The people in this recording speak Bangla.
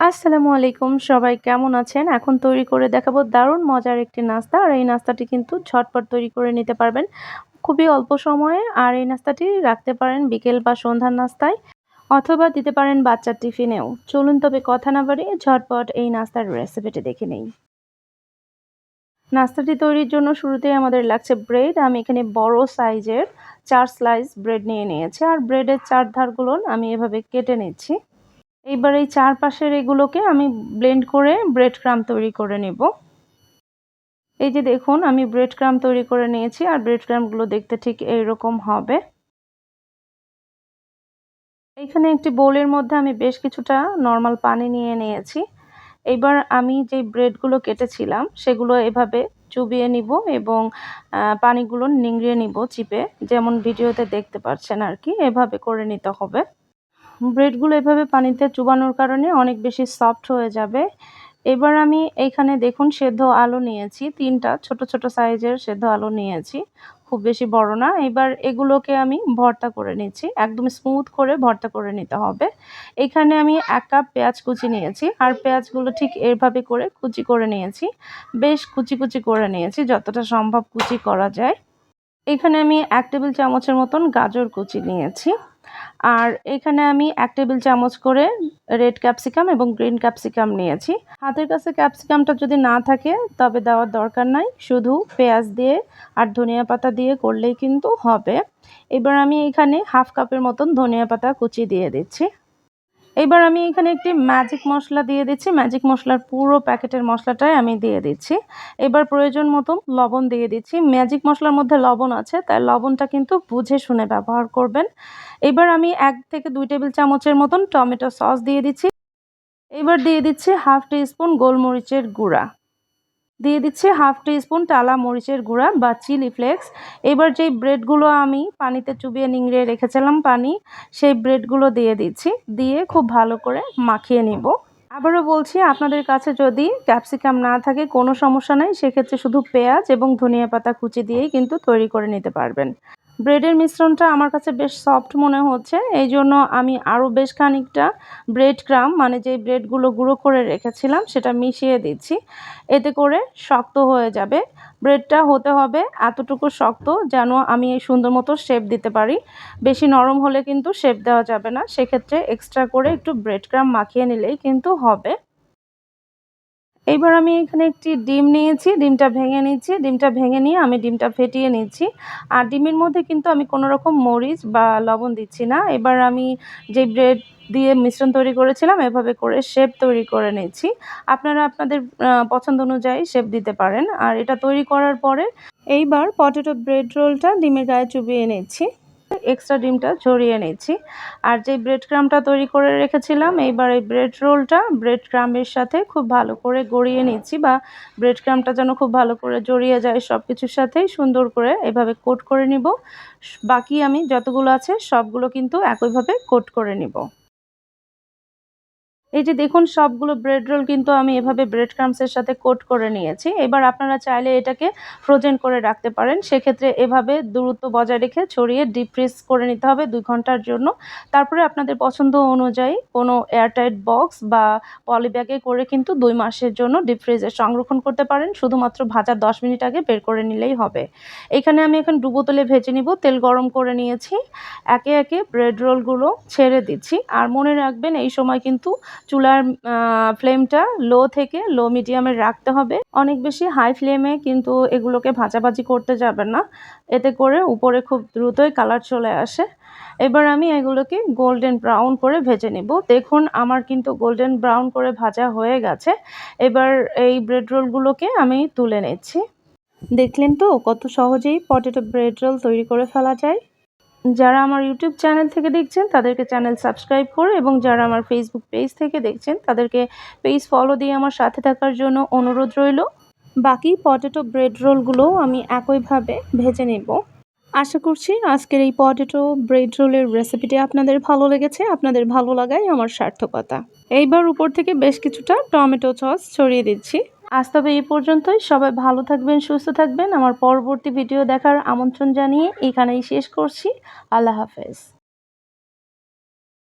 আসসালামু আলাইকুম, সবাই কেমন আছেন? এখন তৈরি করে দেখাবো দারুণ মজার একটি নাস্তা, আর এই নাস্তাটি কিন্তু ঝটপট তৈরি করে নিতে পারবেন। খুবই অল্প সময়ে, আর এই নাস্তাটি রাখতে পারেন বিকেল বা সন্ধ্যার নাস্তায়, অথবা দিতে পারেন বাচ্চার টিফিনেও। চলুন তবে কথা না বাড়িয়ে ঝটপট এই নাস্তার রেসিপিটি দেখে নেই। নাস্তাটি তৈরির জন্য শুরুতেই আমাদের লাগছে ব্রেড। আমি এখানে বড় সাইজের চার স্লাইস ব্রেড নিয়ে নিয়েছি, আর ব্রেডের চার ধারগুলো আমি এভাবে কেটে নিচ্ছি। এইবার এই চারপাশের এগুলোকে আমি ব্লেন্ড করে ব্রেড ক্রাম তৈরি করে নেব। এই যে দেখুন, আমি ব্রেড ক্রাম তৈরি করে নিয়েছি আর ব্রেড ক্রামগুলো দেখতে ঠিক এইরকম হবে। এইখানে একটি বোলের মধ্যে আমি বেশ কিছুটা নর্মাল পানি নিয়ে নিয়েছি। এবার আমি যে ব্রেডগুলো কেটেছিলাম, সেগুলো এভাবে চুবিয়ে নিব এবং পানিগুলো নিংড়িয়ে নিব চিপে। যেমন ভিডিওতে দেখতে পাচ্ছেন আর কি, এভাবে করে নিতে হবে। ব্রেডগুলো এভাবে পানিতে চুবানোর কারণে অনেক বেশি সফট হয়ে যাবে। এবার আমি এইখানে দেখুন সেদ্ধ আলু নিয়েছি, তিনটা ছোট ছোট সাইজের সেদ্ধ আলু নিয়েছি, খুব বেশি বড় না। এবার এগুলোকে আমি ভর্তা করে নিচ্ছি, একদম স্মুথ করে ভর্তা করে নিতে হবে। এখানে আমি এক কাপ পেঁয়াজ কুচি নিয়েছি, আর পেঁয়াজগুলো ঠিক এভাবে করে কুচি করে নিয়েছি, বেশ কুচি কুচি করে নিয়েছি, যতটা সম্ভব কুচি করা যায়। এখানে আমি এক টেবিল চামচের মতন গাজর কুচি নিয়েছি। আর এখানে আমি এক টেবিল চামচ করে রেড ক্যাপসিকাম এবং গ্রিন ক্যাপসিকাম নিয়েছি। হাতের কাছে ক্যাপসিকামটা যদি না থাকে, তবে দেওয়ার দরকার নাই। শুধু পেঁয়াজ দিয়ে আর ধনিয়া পাতা দিয়ে করলেই কিন্তু হবে। এবার আমি এখানে হাফ কাপের মতন ধনিয়া পাতা কুচি দিয়ে দিচ্ছি। এবার আমি এখানে একটি ম্যাজিক মশলা দিয়ে দিচ্ছি। ম্যাজিক মশলার পুরো প্যাকেটের মশলাটাই আমি দিয়ে দিচ্ছি। এবার প্রয়োজন মতো লবণ দিয়ে দিচ্ছি। ম্যাজিক মশলার মধ্যে লবণ আছে, তাই লবণটা কিন্তু বুঝে শুনে ব্যবহার করবেন। এবার আমি এক থেকে দুই টেবিল চামচের মতন টমেটো সস দিয়ে দিচ্ছি। এবার দিয়ে দিচ্ছি হাফ টি স্পুন গোলমরিচের গুঁড়া। দিয়ে দিচ্ছি হাফ টি স্পুন টালা মরিচের গুঁড়া বা চিলি ফ্লেক্স। এবার যেই ব্রেডগুলো আমি পানিতে চুবিয়ে নিংড়ে রেখেছিলাম পানি, সেই ব্রেডগুলো দিয়ে দিচ্ছি। দিয়ে খুব ভালো করে মাখিয়ে নিব। আবারও বলছি, আপনাদের কাছে যদি ক্যাপসিকাম না থাকে, কোনো সমস্যা নাই। সেক্ষেত্রে শুধু পেঁয়াজ এবং ধনিয়া পাতা কুচি দিয়েই কিন্তু তৈরি করে নিতে পারবেন। ব্রেডের মিশ্রণটা আমার কাছে বেশ সফট মনে হচ্ছে। এই জন্য আমি আরও বেশ খানিকটা ব্রেড ক্রাম মানে যে ব্রেডগুলো গুঁড়ো করে রেখেছিলাম, সেটা মিশিয়ে দিচ্ছি। এতে করে শক্ত হয়ে যাবে। ব্রেডটা হতে হবে এতটুকু শক্ত যেন আমি এই সুন্দর মতো শেপ দিতে পারি। বেশি নরম হলে কিন্তু শেপ দেওয়া যাবে না। সেক্ষেত্রে এক্সট্রা করে একটু ব্রেড ক্রাম মাখিয়ে নিলেই কিন্তু হবে। এইবার আমি এখানে একটি ডিম নিয়েছি, ডিমটা ভেঙে নিচ্ছি, ডিমটা ভেঙে নিয়ে আমি ডিমটা ফেটিয়ে নিচ্ছি। আর ডিমের মধ্যে কিন্তু আমি কোনো রকম মরিচ বা লবণ দিচ্ছি না। এবার আমি যে ব্রেড দিয়ে মিশ্রণ তৈরি করেছিলাম, এভাবে করে শেপ তৈরি করে নিচ্ছি। আপনারা আপনাদের পছন্দ অনুযায়ী শেপ দিতে পারেন। আর এটা তৈরি করার পরে এইবার পটেটো ব্রেড রোলটা ডিমের গায়ে চুবিয়ে নিচ্ছি। এক্সট্রা ডিমটা ছড়িয়ে নিচ্ছি। আর যে ব্রেড ক্রামটা তৈরি করে রেখেছিলাম, এইবার এই ব্রেড রোলটা ব্রেড ক্রামের সাথে খুব ভালো করে গড়িয়ে নিচ্ছি বা ব্রেড ক্রামটা যেন খুব ভালো করে জড়িয়ে যায় সব কিছুর সাথেই সুন্দর করে এভাবে কোট করে নিব। বাকি আমি যতগুলো আছে সবগুলো কিন্তু একইভাবে কোট করে নিব। এই যে দেখুন, সবগুলো ব্রেড রোল কিন্তু আমি এভাবে ব্রেড ক্রামসের সাথে কোট করে নিয়েছি। এবার আপনারা চাইলে এটাকে ফ্রোজেন করে রাখতে পারেন। সেক্ষেত্রে এভাবে দূরত্ব বজায় রেখে ছড়িয়ে ডিপ ফ্রিজ করে নিতে হবে দুই ঘণ্টার জন্য। তারপরে আপনাদের পছন্দ অনুযায়ী কোনো এয়ারটাইট বক্স বা পলিব্যাগে করে কিন্তু দুই মাসের জন্য ডিপ ফ্রিজে সংরক্ষণ করতে পারেন। শুধুমাত্র ভাজার দশ মিনিট আগে বের করে নিলেই হবে। এখানে আমি এখন ডুবো তেলে ভেজে নিব। তেল গরম করে নিয়েছি। একে একে ব্রেড রোলগুলো ছেড়ে দিচ্ছি। আর মনে রাখবেন, এই সময় কিন্তু চুলার ফ্লেমটা লো থেকে লো মিডিয়ামে রাখতে হবে। অনেক বেশি হাই ফ্লেমে কিন্তু এগুলোকে ভাজাভাজি করতে যাবে না। এতে করে উপরে খুব দ্রুতই কালার চলে আসে। এবার আমি এগুলোকে গোল্ডেন ব্রাউন করে ভেজে নেব। দেখুন, আমার কিন্তু গোল্ডেন ব্রাউন করে ভাজা হয়ে গেছে। এবার এই ব্রেড রোলগুলোকে আমি তুলে নিচ্ছি। দেখলেন তো কত সহজেই পটেটো ব্রেড রোল তৈরি করে ফেলা যায়। যারা আমার ইউটিউব চ্যানেল থেকে দেখছেন, তাদেরকে চ্যানেল সাবস্ক্রাইব করে এবং যারা আমার ফেসবুক পেজ থেকে দেখছেন, তাদেরকে পেজ ফলো দিয়ে আমার সাথে থাকার জন্য অনুরোধ রইল। বাকি পটেটো ব্রেড রোলগুলোও আমি একইভাবে ভেজে নেব। আশা করছি আজকের এই পটেটো ব্রেড রোলের রেসিপিটি আপনাদের ভালো লেগেছে, আপনাদের ভালো লাগাই আমার সার্থকতা। এইবার উপর থেকে বেশ কিছুটা টমেটো সস ছড়িয়ে দিচ্ছি। আজ তবে এই পর্যন্তই। সবাই ভালো থাকবেন, সুস্থ থাকবেন। আমার পরবর্তী ভিডিও দেখার আমন্ত্রণ জানিয়ে এখানেই শেষ করছি। আল্লাহ হাফেজ।